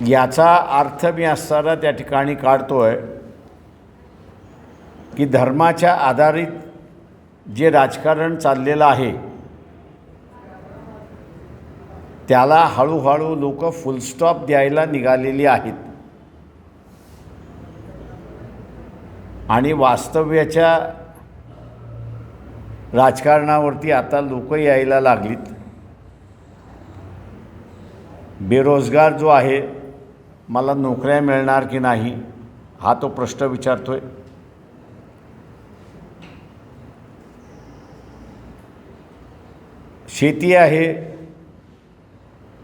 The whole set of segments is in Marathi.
याचा अर्थ मी असताना त्या ठिकाणी काढतो आहे की धर्माच्या आधारित जे राजकारण चाललेलं आहे त्याला हळूहळू लोक फुलस्टॉप द्यायला निघालेली आहेत. आणि वास्तव्याच्या राजकारणावरती आता लोक यायला लागलीत. बेरोजगार जो आहे मला नोकऱ्या मिळणार की नाही हा तो प्रश्न विचारतो आहे शेती आहे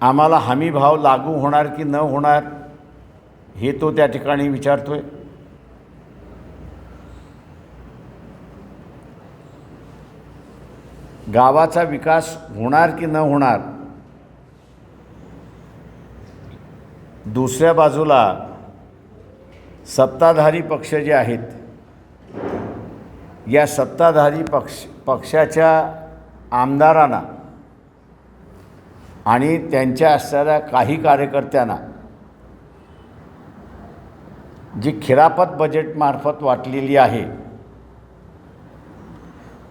आम्हाला हमी भाव लागू होणार की न होणार हे तो त्या ठिकाणी विचारतो आहे गावाचा विकास होणार की न होणार दुसऱ्या बाजूला सत्ताधारी पक्ष जे आहेत या सत्ताधारी पक्ष पक्षाच्या आमदारांना आणि त्यांच्या असणाऱ्या काही कार्यकर्त्यांना जी खिरापत बजेटमार्फत वाटलेली आहे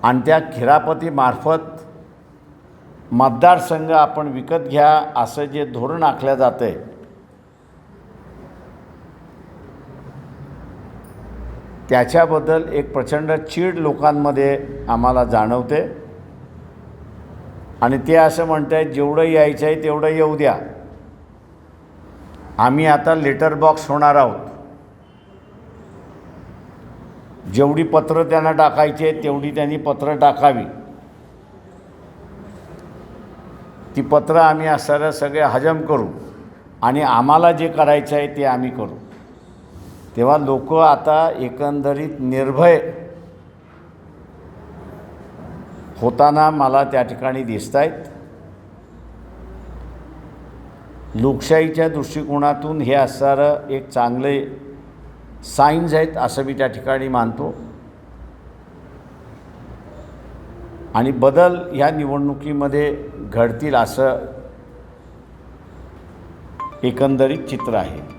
आणि त्या खिरापतीमार्फत मतदारसंघ आपण विकत घ्या असं जे धोरण आखलं जातं आहे त्याच्याबद्दल एक प्रचंड चीड लोकांमध्ये आम्हाला जाणवते. आणि ते असं म्हणत आहेत जेवढं यायचं आहे तेवढं येऊ द्या. आम्ही आता लेटर बॉक्स होणार आहोत. जेवढी पत्रं त्यांना टाकायची आहेत तेवढी त्यांनी पत्रं टाकावी. ती पत्रं आम्ही असणाऱ्या सगळे हजम करू आणि आम्हाला जे करायचं आहे ते आम्ही करू. तेव्हा लोक आता एकंदरीत निर्भय होताना मला त्या ठिकाणी दिसत आहेत लोकशाहीच्या दृष्टिकोनातून हे असणारं एक चांगले साईन्स आहेत असं मी त्या ठिकाणी मानतो. आणि बदल ह्या निवडणुकीमध्ये घडतील असं एकंदरीत चित्र आहे.